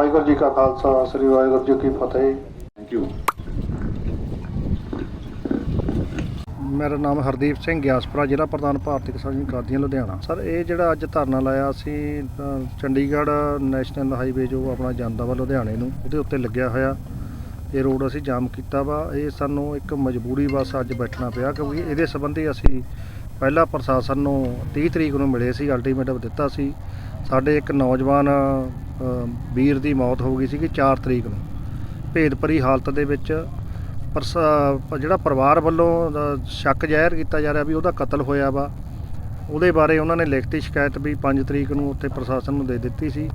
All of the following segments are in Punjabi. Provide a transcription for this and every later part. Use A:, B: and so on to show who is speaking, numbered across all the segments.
A: ਵਾਹਿਗੁਰੂ ਜੀ ਕਾ ਖਾਲਸਾ ਸ੍ਰੀ ਵਾਹਿਗੁਰੂ ਜੀ ਕੀ ਫਤਿਹ।
B: ਥੈਂਕ ਯੂ
A: ਮੇਰਾ ਨਾਮ ਹਰਦੀਪ ਸਿੰਘ ਗਿਆਸਪੁਰਾ ਜ਼ਿਲ੍ਹਾ ਪ੍ਰਧਾਨ ਭਾਰਤੀ ਕਿਸਾਨ ਕਾਦੀਆਂ ਲੁਧਿਆਣਾ। ਸਰ ਇਹ ਜਿਹੜਾ ਅੱਜ ਧਰਨਾ ਲਾਇਆ ਸੀ ਚੰਡੀਗੜ੍ਹ ਨੈਸ਼ਨਲ ਹਾਈਵੇ ਜੋ ਆਪਣਾ ਜਾਂਦਾ ਵਾ ਲੁਧਿਆਣੇ ਨੂੰ ਉਹਦੇ ਉੱਤੇ ਲੱਗਿਆ ਹੋਇਆ। ਇਹ ਰੋਡ ਅਸੀਂ ਜਾਮ ਕੀਤਾ ਵਾ। ਇਹ ਸਾਨੂੰ ਇੱਕ ਮਜਬੂਰੀ ਬਸ ਅੱਜ ਬੈਠਣਾ ਪਿਆ ਕਿਉਂਕਿ ਇਹਦੇ ਸੰਬੰਧੀ ਅਸੀਂ ਪਹਿਲਾਂ ਪ੍ਰਸ਼ਾਸਨ ਨੂੰ 30 ਤਰੀਕ ਨੂੰ ਮਿਲੇ ਸੀ ਅਲਟੀਮੇਟਮ ਦਿੱਤਾ ਸੀ। ਸਾਡੇ ਇੱਕ ਨੌਜਵਾਨ ਵੀਰ ਦੀ ਮੌਤ ਹੋ ਗਈ ਸੀਗੀ 4 ਤਰੀਕ ਨੂੰ। ਭੇਦ ਭਰੀ ਹਾਲਤ ਦੇ ਵਿੱਚ ਪਰਸ ਜਿਹੜਾ ਪਰਿਵਾਰ ਵੱਲੋਂ ਸ਼ੱਕ ਜ਼ਾਹਿਰ ਕੀਤਾ ਜਾ ਰਿਹਾ ਵੀ ਉਹਦਾ ਕਤਲ ਹੋਇਆ ਵਾ, ਉਹਦੇ ਬਾਰੇ ਉਹਨਾਂ ਨੇ ਲਿਖਤੀ ਸ਼ਿਕਾਇਤ ਵੀ 5 ਤਰੀਕ ਨੂੰ ਉੱਥੇ ਪ੍ਰਸ਼ਾਸਨ ਨੂੰ ਦੇ ਦਿੱਤੀ ਸੀ,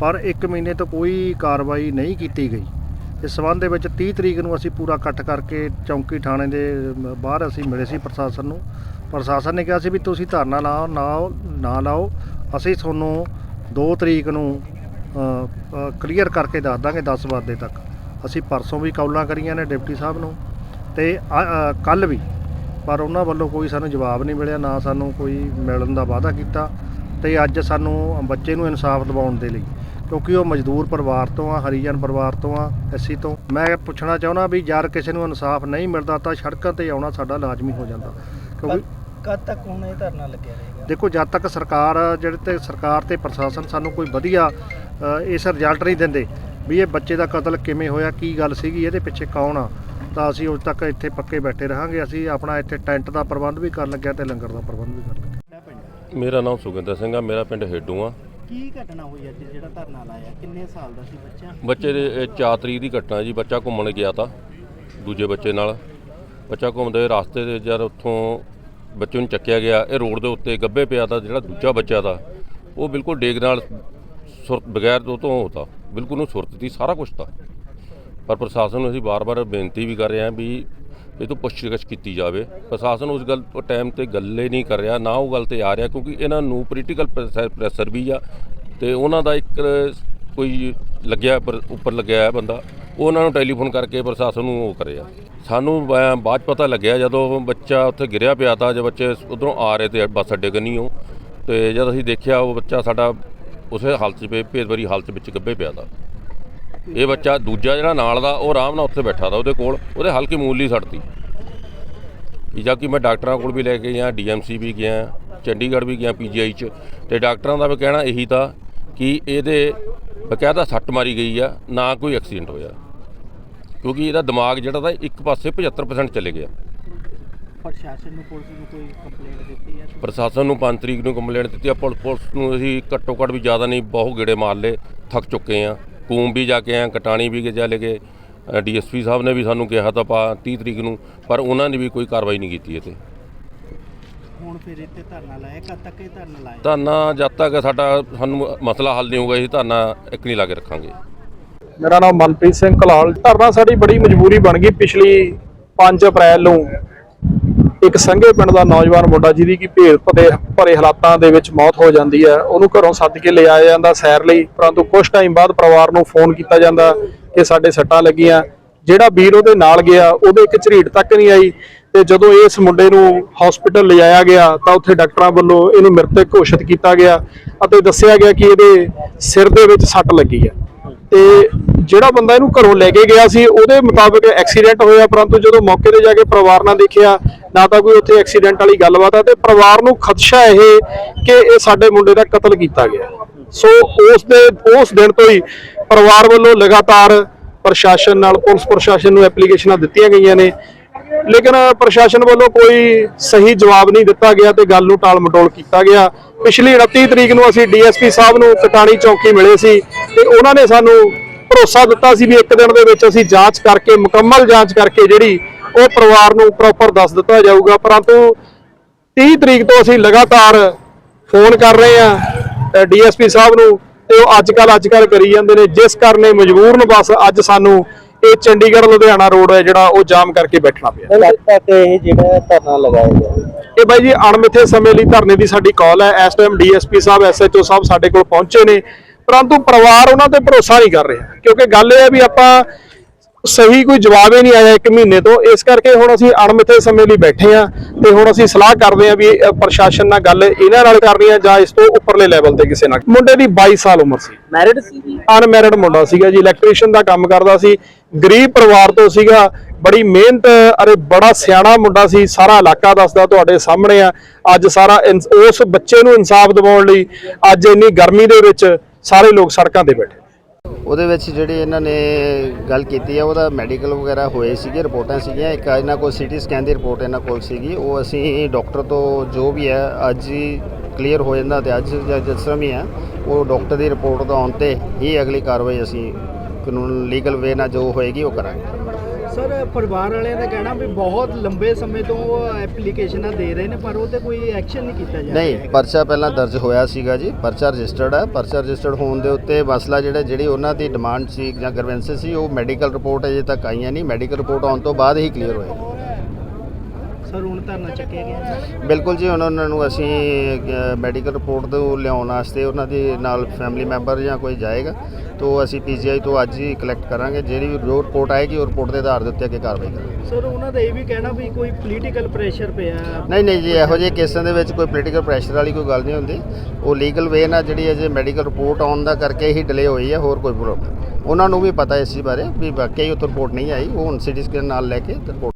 A: ਪਰ 1 ਮਹੀਨੇ ਤੋਂ ਕੋਈ ਕਾਰਵਾਈ ਨਹੀਂ ਕੀਤੀ ਗਈ। ਇਸ ਸਬੰਧ ਦੇ ਵਿੱਚ 30 ਤਰੀਕ ਨੂੰ ਅਸੀਂ ਪੂਰਾ ਇਕੱਠ ਕਰਕੇ ਚੌਂਕੀ ਥਾਣੇ ਦੇ ਬਾਹਰ ਅਸੀਂ ਮਿਲੇ ਸੀ ਪ੍ਰਸ਼ਾਸਨ ਨੂੰ। ਪ੍ਰਸ਼ਾਸਨ ਨੇ ਕਿਹਾ ਸੀ ਵੀ ਤੁਸੀਂ ਧਰਨਾ ਲਾਓ, ਨਾ ਨਾ ਲਾਓ। ਅਸੀਂ ਤੁਹਾਨੂੰ 2 ਤਰੀਕ ਨੂੰ ਕਲੀਅਰ ਕਰਕੇ ਦੱਸ ਦਾਂਗੇ 10 ਵਜੇ ਤੱਕ। ਅਸੀਂ ਪਰਸੋਂ ਵੀ ਕੌਲਾਂ ਕਰੀਆਂ ਨੇ ਡਿਪਟੀ ਸਾਹਿਬ ਨੂੰ ਤੇ ਕੱਲ ਵੀ। ਪਰ ਉਹਨਾਂ ਵੱਲੋਂ ਕੋਈ ਸਾਨੂੰ ਜਵਾਬ ਨਹੀਂ ਮਿਲਿਆ ਨਾ ਸਾਨੂੰ ਕੋਈ ਮਿਲਣ ਦਾ ਵਾਅਦਾ ਕੀਤਾ ਤੇ ਅੱਜ ਸਾਨੂੰ ਬੱਚੇ ਨੂੰ ਇਨਸਾਫ ਦਿਵਾਉਣ ਦੇ ਲਈ ਕਿਉਂਕਿ ਉਹ ਮਜ਼ਦੂਰ ਪਰਿਵਾਰ ਤੋਂ ਆ ਹਰੀਜਨ ਪਰਿਵਾਰ ਤੋਂ ਆ ਐਸੀ ਤੋਂ। ਮੈਂ ਪੁੱਛਣਾ ਚਾਹੁੰਦਾ ਵੀ ਯਾਰ ਕਿਸੇ ਨੂੰ ਇਨਸਾਫ ਨਹੀਂ ਮਿਲਦਾ ਤਾਂ ਸੜਕਾਂ ਤੇ ਆਉਣਾ ਸਾਡਾ ਲਾਜ਼ਮੀ ਹੋ ਜਾਂਦਾ। ਕਿਉਂਕਿ
C: ਕਦ ਤੱਕ ਹੁਣ ਇਹ ਧਰਨਾ ਲੱਗਿਆ ਰਹੇਗਾ?
A: ਦੇਖੋ ਜਦ ਤੱਕ ਸਰਕਾਰ ਜਿਹੜੇ ਤੇ ਸਰਕਾਰ ਤੇ ਪ੍ਰਸ਼ਾਸਨ ਸਾਨੂੰ ਕੋਈ ਵਧੀਆ ਇਸ ਰਿਜ਼ਲਟ ਨਹੀਂ ਦਿੰਦੇ। ਵੀ ਇਹ ਬੱਚੇ ਦਾ ਕਤਲ ਕਿਵੇਂ ਹੋਇਆ ਕੀ ਗੱਲ ਸੀਗੀ ਇਹਦੇ ਪਿੱਛੇ ਕੌਣ ਆ? ਤਾਂ ਅਸੀਂ ਉਦੋਂ ਤੱਕ ਇੱਥੇ ਪੱਕੇ ਬੈਠੇ ਰਹਾਂਗੇ। ਅਸੀਂ ਆਪਣਾ ਇੱਥੇ ਟੈਂਟ ਦਾ ਪ੍ਰਬੰਧ ਵੀ ਕਰਨ ਲੱਗਿਆ ਤੇ ਲੰਗਰ ਦਾ ਪ੍ਰਬੰਧ ਵੀ ਕਰਨ ਲੱਗਿਆ।
D: ਮੇਰਾ ਨਾਮ ਸੁਖਿੰਦਰ ਸਿੰਘ ਆ ਮੇਰਾ ਪਿੰਡ ਹੇਡੂ ਆ।
C: ਕੀ ਘਟਨਾ ਹੋਈ ਅੱਜ ਜਿਹੜਾ ਧਰਨਾ ਲਾਇਆ? ਕਿੰਨੇ ਸਾਲ ਦਾ ਸੀ ਬੱਚਾ?
D: ਬੱਚੇ ਦੇ ਇਹ ਚਾਰ ਤਰੀਕ ਦੀ ਘਟਨਾ ਜੀ ਬੱਚਾ ਘੁੰਮਣ ਗਿਆ ਤਾਂ ਦੂਜੇ ਬੱਚੇ ਨਾਲ। ਬੱਚਾ ਘੁੰਮਦੇ ਰਸਤੇ ਦੇ ਜਦ ਉੱਥੋਂ ਬੱਚੇ ਨੂੰ ਚੱਕਿਆ ਗਿਆ ਇਹ ਰੋਡ ਦੇ ਉੱਤੇ ਗੱਬੇ ਪਿਆ ਤਾਂ ਜਿਹੜਾ ਦੂਜਾ ਬੱਚਾ ਦਾ ਉਹ ਬਿਲਕੁਲ ਡੇਗ ਨਾਲ ਸੁਰਤ ਬਗੈਰ ਉਹ ਤੋਂ ਹੋਤਾ, ਬਿਲਕੁਲ ਨੂੰ ਸੁਰਤ ਦੀ ਸਾਰਾ ਕੁਝ ਤਾਂ। ਪਰ ਪ੍ਰਸ਼ਾਸਨ ਨੂੰ ਅਸੀਂ ਬਾਰ-ਬਾਰ ਬੇਨਤੀ ਵੀ ਕਰ ਰਹੇ ਹਾਂ ਵੀ ਇਹ ਤੋਂ ਪੁੱਛਗਿੱਛ ਕੀਤੀ ਜਾਵੇ। ਪ੍ਰਸ਼ਾਸਨ ਉਸ ਗੱਲ ਟਾਈਮ ਤੇ ਗੱਲੇ ਨਹੀਂ ਕਰ ਰਿਹਾ, ਨਾ ਉਹ ਗੱਲ ਤੇ ਆ ਰਿਹਾ, ਕਿਉਂਕਿ ਇਹਨਾਂ ਨੂੰ ਪੋਲੀਟੀਕਲ ਪ੍ਰੈਸ਼ਰ ਵੀ ਆ ਤੇ ਉਹਨਾਂ ਦਾ ਇੱਕ ਕੋਈ ਲੱਗਿਆ ਪਰ ਉੱਪਰ ਲੱਗਿਆ ਹੈ ਬੰਦਾ, ਉਹ ਉਹਨਾਂ ਨੂੰ ਟੈਲੀਫੋਨ ਕਰਕੇ ਪ੍ਰਸ਼ਾਸਨ ਨੂੰ ਉਹ ਕਰਿਆ। ਸਾਨੂੰ ਬਾਅਦ 'ਚ ਪਤਾ ਲੱਗਿਆ ਜਦੋਂ ਬੱਚਾ ਉੱਥੇ ਗਿਰਿਆ ਪਿਆ ਤਾਂ ਜੇ ਬੱਚੇ ਉਧਰੋਂ ਆ ਰਹੇ ਤੇ ਬੱਸ ਅੱਡੇ ਕੰਨੀਓ, ਤੇ ਜਦ ਅਸੀਂ ਦੇਖਿਆ ਉਹ ਬੱਚਾ ਸਾਡਾ ਉਸੇ ਹਾਲਤ 'ਚ ਭੇ- ਭੇਦਭਰੀ ਹਾਲਤ ਵਿੱਚ ਗੱਭੇ ਪਿਆ ਤਾ। ਇਹ ਬੱਚਾ ਦੂਜਾ ਜਿਹੜਾ ਨਾਲ ਦਾ, ਉਹ ਆਰਾਮ ਨਾਲ ਉੱਥੇ ਬੈਠਾ ਦਾ ਉਹਦੇ ਕੋਲ, ਉਹਦੇ ਹਲਕੀ ਮੂਲੀ ਸੱਟਤੀ ਜਾਂ ਕਿ ਮੈਂ ਡਾਕਟਰਾਂ ਕੋਲ ਵੀ ਲੈ ਕੇ ਗਿਆ ਡੀਐਮਸੀ ਵੀ ਗਿਆ, ਚੰਡੀਗੜ੍ਹ ਵੀ ਗਿਆ ਪੀਜੀਆਈ ਚ। ਤੇ ਡਾਕਟਰਾਂ ਦਾ ਵੀ ਕਹਿਣਾ ਇਹੀ ਤਾਂ ਕਿ ਇਹਦੇ ਬਕਾਇਦਾ ਸੱਟ ਮਾਰੀ ਗਈ ਆ, ਨਾ ਕੋਈ ਐਕਸੀਡੈਂਟ ਹੋਇਆ। ਕਿਉਂਕਿ ਇਹਦਾ ਦਿਮਾਗ ਜਿਹੜਾ ਤਾਂ, ਇੱਕ ਪਾਸੇ 75% ਚਲੇ ਗਿਆ।
C: ਪ੍ਰਸ਼ਾਸਨ ਨੂੰ ਪੁਲਿਸ ਨੂੰ ਕੋਈ ਕੰਪਲੇਂਟ ਦਿੱਤੀ ਹੈ
D: ਪ੍ਰਸ਼ਾਸਨ ਨੂੰ 5 ਤਰੀਕ ਨੂੰ ਕੰਪਲੇਂਟ ਦਿੱਤੀ ਆ ਪੁਲ- ਪੁਲਿਸ ਨੂੰ ਅਸੀਂ ਘੱਟੋ ਘੱਟ ਵੀ ਜ਼ਿਆਦਾ ਨਹੀਂ ਬਹੁਤ ਗੇੜੇ ਮਾਰ ਲਏ ਥੱਕ ਚੁੱਕੇ ਆ। ਕੂਮ ਵੀ ਜਾ ਕੇ ਆ ਕਟਾਣੀ ਵੀ ਜਾ ਲੈ ਕੇ ਡੀਐਸਪੀ ਸਾਹਿਬ ਨੇ ਵੀ ਸਾਨੂੰ ਕਿਹਾ ਤਾਂ ਪਾ 30 ਤਰੀਕ ਨੂੰ ਪਰ ਉਹਨਾਂ ਨੇ ਵੀ ਕੋਈ ਕਾਰਵਾਈ ਨਹੀਂ ਕੀਤੀ ਇਹ ਤੇ
C: ਹੁਣ ਫਿਰ ਇੱਥੇ ਧਰਨਾ ਲਾਇਆ ਕਦ ਤੱਕ ਇਹ ਧਰਨਾ ਲਾਇਆ?
D: ਧਰਨਾ ਜਦ ਤੱਕ ਸਾਡਾ ਸਾਨੂੰ ਮਸਲਾ ਹੱਲ ਨਹੀਂ ਹੋਊਗਾ ਅਸੀਂ ਧਰਨਾ ਇੱਕ ਨਹੀਂ ਲਾ ਕੇ ਰੱਖਾਂਗੇ।
E: ਮੇਰਾ ਨਾਮ ਮਨਪ੍ਰੀਤ ਸਿੰਘ ਕਲਾਲ। ਧਰਨਾ ਸਾਡੀ ਬੜੀ ਮਜਬੂਰੀ ਬਣ ਗਈ ਪਿਛਲੀ 5 ਅਪ੍ਰੈਲ ਨੂੰ। ਇੱਕ ਸੰਘੇ ਪਿੰਡ ਦਾ ਨੌਜਵਾਨ ਮੁੰਡਾ ਜਿਹਦੀ ਕਿ ਭੇਦ ਭਰੇ ਭਰੇ ਹਾਲਾਤਾਂ ਦੇ ਵਿੱਚ ਮੌਤ ਹੋ ਜਾਂਦੀ ਹੈ। ਉਹਨੂੰ ਘਰੋਂ ਸੱਦ ਕੇ ਲਿਆਇਆ ਜਾਂਦਾ ਸੈਰ ਲਈ, ਪਰੰਤੂ ਕੁਝ ਟਾਈਮ ਬਾਅਦ ਪਰਿਵਾਰ ਨੂੰ ਫੋਨ ਕੀਤਾ ਜਾਂਦਾ ਕਿ ਸਾਡੇ ਸੱਟਾਂ ਲੱਗੀਆਂ। ਜਿਹੜਾ ਵੀਰ ਉਹਦੇ ਨਾਲ ਗਿਆ, ਉਹਦੇ ਇੱਕ ਝਰੀਟ ਤੱਕ ਨਹੀਂ ਆਈ ਤੇ ਜਦੋਂ ਇਸ ਮੁੰਡੇ ਨੂੰ ਹਸਪੀਟਲ ਲਿਜਾਇਆ ਗਿਆ, ਤਾਂ ਉੱਥੇ ਡਾਕਟਰਾਂ ਵੱਲੋਂ ਇਹਨੂੰ ਮ੍ਰਿਤਕ ਘੋਸ਼ਿਤ ਕੀਤਾ ਗਿਆ ਅਤੇ ਦੱਸਿਆ ਗਿਆ ਕਿ ਇਹਦੇ ਸਿਰ ਦੇ ਵਿੱਚ ਸੱਟ ਲੱਗੀ ਹੈ। ਤੇ ਜਿਹੜਾ ਬੰਦਾ ਇਹਨੂੰ ਘਰੋਂ ਲੈ ਕੇ ਗਿਆ ਸੀ, ਉਹਦੇ ਮੁਤਾਬਕ ਐਕਸੀਡੈਂਟ ਹੋਇਆ, ਪਰੰਤੂ ਜਦੋਂ ਮੌਕੇ ਤੇ ਜਾ ਕੇ ਪਰਿਵਾਰ ਨਾਲ ਦੇਖਿਆ, ਨਾ ਤਾਂ ਕੋਈ ਉੱਥੇ ਐਕਸੀਡੈਂਟ ਵਾਲੀ ਗੱਲਬਾਤ ਆ, ਤੇ ਪਰਿਵਾਰ ਨੂੰ ਖਦਸ਼ਾ ਇਹ ਕਿ ਇਹ ਸਾਡੇ ਮੁੰਡੇ ਦਾ ਕਤਲ ਕੀਤਾ ਗਿਆ। ਸੋ ਉਸ ਦੇ, ਉਸ ਦਿਨ ਤੋਂ ਹੀ ਪਰਿਵਾਰ ਵੱਲੋਂ ਲਗਾਤਾਰ ਪ੍ਰਸ਼ਾਸਨ ਨਾਲ, ਪੁਲਿਸ ਪ੍ਰਸ਼ਾਸਨ ਨੂੰ ਐਪਲੀਕੇਸ਼ਨਾਂ ਦਿੱਤੀਆਂ ਗਈਆਂ ਨੇ। ਲੇਕਿਨ ਪ੍ਰਸ਼ਾਸਨ ਵੱਲੋਂ ਕੋਈ ਸਹੀ ਜਵਾਬ ਨਹੀਂ ਦਿੱਤਾ ਗਿਆ ਤੇ ਗੱਲ ਨੂੰ ਟਾਲ ਮਟੋਲ ਕੀਤਾ ਗਿਆ। ਪਿਛਲੀ 29 ਤਰੀਕ ਨੂੰ ਅਸੀਂ ਡੀਐਸਪੀ ਸਾਹਿਬ ਨੂੰ ਕਟਾਣੀ ਚੌਕੀ ਮਿਲੇ ਸੀ ਤੇ ਉਹਨਾਂ ਨੇ ਸਾਨੂੰ ਭਰੋਸਾ ਦਿੱਤਾ ਸੀ ਵੀ ਇੱਕ ਦਿਨ ਦੇ ਵਿੱਚ ਅਸੀਂ ਜਾਂਚ ਕਰਕੇ, ਮੁਕੰਮਲ ਜਾਂਚ ਕਰਕੇ ਜਿਹੜੀ ਉਹ ਪਰਿਵਾਰ ਨੂੰ ਪ੍ਰੋਪਰ ਦੱਸ ਦਿੱਤਾ ਜਾਊਗਾ। ਪਰੰਤੂ 30 ਤਰੀਕ ਤੋਂ ਅਸੀਂ ਲਗਾਤਾਰ ਫੋਨ ਕਰ ਰਹੇ ਆ ਡੀਐਸਪੀ ਸਾਹਿਬ ਨੂੰ ਤੇ ਉਹ ਅੱਜ ਕੱਲ ਅੱਜ ਕੱਲ ਕਰੀ ਜਾਂਦੇ ਨੇ। ਜਿਸ ਕਾਰਨੇ ਮਜਬੂਰਨ ਬਸ ਅੱਜ ਸਾਨੂੰ ਇਹ ਚੰਡੀਗੜ੍ਹ ਲੁਧਿਆਣਾ ਰੋਡ ਹੈ ਜਿਹੜਾ ਉਹ ਜਾਮ ਕਰਕੇ ਬੈਠਣਾ ਪਿਆ।
C: ਲੱਗਦਾ ਕਿ ਇਹ ਜਿਹੜਾ ਧਰਨਾ ਲਗਾਇਆ ਗਿਆ।
E: ਇਹ ਬਾਈ ਜੀ ਅਣਮਿੱਥੇ ਸਮੇਂ ਲਈ ਧਰਨੇ ਦੀ ਸਾਡੀ ਕਾਲ ਹੈ। ਇਸ ਟਾਈਮ ਡੀਐਸਪੀ ਸਾਹਿਬ ਐਸਐਚਓ ਸਾਹਿਬ ਸਾਡੇ ਕੋਲ ਪਹੁੰਚੇ ਨੇ। ਪਰੰਤੂ ਪਰਿਵਾਰ ਉਹਨਾਂ ਤੇ ਭਰੋਸਾ ਨਹੀਂ ਕਰ ਰਿਹਾ। ਕਿਉਂਕਿ ਗੱਲ ਇਹ ਹੈ ਵੀ ਆਪਾਂ ਸਹੀ ਕੋਈ ਜਵਾਬ ਹੀ ਨਹੀਂ ਆਇਆ ਇੱਕ ਮਹੀਨੇ ਤੋਂ। ਇਸ ਕਰਕੇ ਹੁਣ ਅਸੀਂ ਅਣਮਿੱਥੇ ਸਮੇਂ ਲਈ ਬੈਠੇ ਆ ਤੇ ਹੁਣ ਅਸੀਂ ਸਲਾਹ ਕਰਦੇ ਆ ਵੀ ਪ੍ਰਸ਼ਾਸਨ ਨਾਲ ਗੱਲ ਇਹਨਾਂ ਨਾਲ ਕਰਨੀ ਆ ਜਾਂ ਇਸ ਤੋਂ ਉੱਪਰਲੇ ਲੈਵਲ ਤੇ ਕਿਸੇ ਨਾਲ। ਮੁੰਡੇ ਦੀ 22 ਸਾਲ ਉਮਰ ਸੀ।
C: ਮੈਰਿਡ ਸੀ
E: ਅਨਮੈਰਿਡ ਮੁੰਡਾ ਸੀਗਾ ਜੀ। ਇਲੈਕਟ੍ਰੀਸ਼ੀਅਨ ਦਾ ਕੰਮ ਕਰਦਾ ਸੀ। ਗਰੀਬ ਪਰਿਵਾਰ ਤੋਂ ਸੀਗਾ। ਬੜੀ ਮਿਹਨਤ ਅਰੇ ਬੜਾ ਸਿਆਣਾ ਮੁੰਡਾ ਸੀ। ਸਾਰਾ ਇਲਾਕਾ ਦੱਸਦਾ ਤੁਹਾਡੇ ਸਾਹਮਣੇ ਆ। ਅੱਜ ਸਾਰਾ ਉਸ ਬੱਚੇ ਨੂੰ ਇਨਸਾਫ ਦਿਵਾਉਣ ਲਈ ਅੱਜ ਇੰਨੀ ਗਰਮੀ ਦੇ ਵਿੱਚ ਸਾਰੇ ਲੋਕ ਸੜਕਾਂ ਤੇ ਬੈਠੇ।
B: ਉਹਦੇ ਵਿੱਚ ਜਿਹੜੀ ਇਹਨਾਂ ਨੇ ਗੱਲ ਕੀਤੀ ਹੈ ਉਹਦਾ ਮੈਡੀਕਲ ਵਗੈਰਾ ਹੋਏ ਸੀਗੇ, ਰਿਪੋਰਟਾਂ ਸੀਗੀਆਂ। ਇੱਕ ਇਹਨਾਂ ਕੋਲ ਸੀਟੀ ਸਕੈਨ ਦੀ ਰਿਪੋਰਟ ਇਹਨਾਂ ਕੋਲ ਸੀਗੀ। ਉਹ ਅਸੀਂ ਡਾਕਟਰ ਤੋਂ ਜੋ ਵੀ ਹੈ, ਅੱਜ ਹੀ ਕਲੀਅਰ ਹੋ ਜਾਂਦਾ ਤੇ ਅੱਜ ਜਾਂ ਜਿਸ ਤਰ੍ਹਾਂ ਵੀ ਹੈ, ਉਹ ਡਾਕਟਰ ਦੀ ਰਿਪੋਰਟ ਦਾ ਆਉਣ ਤੇ ਹੀ ਅਗਲੀ ਕਾਰਵਾਈ ਅਸੀਂ ਕਾਨੂੰਨ ਲੀਗਲ ਵੇ ਨਾਲ ਜੋ ਹੋਏਗੀ, ਉਹ ਕਰਾਂਗੇ।
C: ਸਰ ਪਰਿਵਾਰ ਵਾਲਿਆਂ ਦਾ ਕਹਿਣਾ ਵੀ ਬਹੁਤ ਲੰਬੇ ਸਮੇਂ ਤੋਂ ਐਪਲੀਕੇਸ਼ਨਾਂ ਦੇ ਰਹੇ ਨੇ ਪਰ ਉਹ ਤੇ ਕੋਈ ਐਕਸ਼ਨ ਨਹੀਂ ਕੀਤਾ ਜਾ
B: ਨਹੀਂ ਪਰਚਾ ਪਹਿਲਾਂ ਦਰਜ ਹੋਇਆ ਸੀਗਾ ਜੀ ਪਰਚਾ ਰਜਿਸਟਰਡ ਹੈ ਪਰਚਾ ਰਜਿਸਟਰਡ ਹੋਣ ਦੇ ਉੱਤੇ ਮਸਲਾ ਜਿਹੜਾ ਜਿਹੜੀ ਉਹਨਾਂ ਦੀ ਡਿਮਾਂਡ ਸੀ ਜਾਂ ਗਰਵੈਂਸਸ ਸੀ ਉਹ ਮੈਡੀਕਲ ਰਿਪੋਰਟ ਅਜੇ ਤੱਕ ਆਈਆਂ ਨਹੀਂ। ਮੈਡੀਕਲ ਰਿਪੋਰਟ ਆਉਣ ਤੋਂ ਬਾਅਦ ਹੀ ਕਲੀਅਰ ਹੋਏਗੀ
C: ਧਰਨਾ ਚੱਕਿਆ ਗਿਆ
B: ਬਿਲਕੁਲ ਜੀ ਹੁਣ ਉਹਨਾਂ ਨੂੰ ਅਸੀਂ ਮੈਡੀਕਲ ਰਿਪੋਰਟ ਤੋਂ ਲਿਆਉਣ ਵਾਸਤੇ ਉਹਨਾਂ ਦੇ ਨਾਲ ਫੈਮਿਲੀ ਮੈਂਬਰ ਜਾਂ ਕੋਈ ਜਾਏਗਾ ਤੋਂ ਅਸੀਂ ਪੀਜੀਆਈ ਤੋਂ ਅੱਜ ਹੀ ਕਲੈਕਟ ਕਰਾਂਗੇ। ਜਿਹੜੀ ਵੀ ਜੋ ਰਿਪੋਰਟ ਆਏਗੀ ਉਹ ਰਿਪੋਰਟ ਦੇ ਆਧਾਰ ਦੇ ਉੱਤੇ ਅੱਗੇ ਕਾਰਵਾਈ ਕਰਾਂਗੇ।
C: ਸਰ ਉਹਨਾਂ ਦਾ ਇਹ ਵੀ ਕਹਿਣਾ ਵੀ ਕੋਈ ਪੋਲੀਟੀਕਲ ਪ੍ਰੈਸ਼ਰ ਪਿਆ।
B: ਨਹੀਂ ਨਹੀਂ ਜੀ ਇਹੋ ਜਿਹੇ ਕੇਸਾਂ ਦੇ ਵਿੱਚ ਕੋਈ ਪੋਲੀਟੀਕਲ ਪ੍ਰੈਸ਼ਰ ਵਾਲੀ ਕੋਈ ਗੱਲ ਨਹੀਂ ਹੁੰਦੀ। ਉਹ ਲੀਗਲ ਵੇ ਨਾਲ ਜਿਹੜੀ ਅਜੇ ਮੈਡੀਕਲ ਰਿਪੋਰਟ ਆਉਣ ਦਾ ਕਰਕੇ ਹੀ ਡਿਲੇ ਹੋਈ ਹੈ ਹੋਰ ਕੋਈ ਪ੍ਰੋਬਲਮ ਉਹਨਾਂ ਨੂੰ ਵੀ ਪਤਾ ਇਸ ਬਾਰੇ ਵੀ ਵਾਕਈ ਉਹ ਰਿਪੋਰਟ ਨਹੀਂ ਆਈ। ਉਹ ਹੁਣ ਸਿਟੀ ਸਕੈਨ ਨਾਲ ਲੈ ਕੇ ਰਿਪੋਰਟ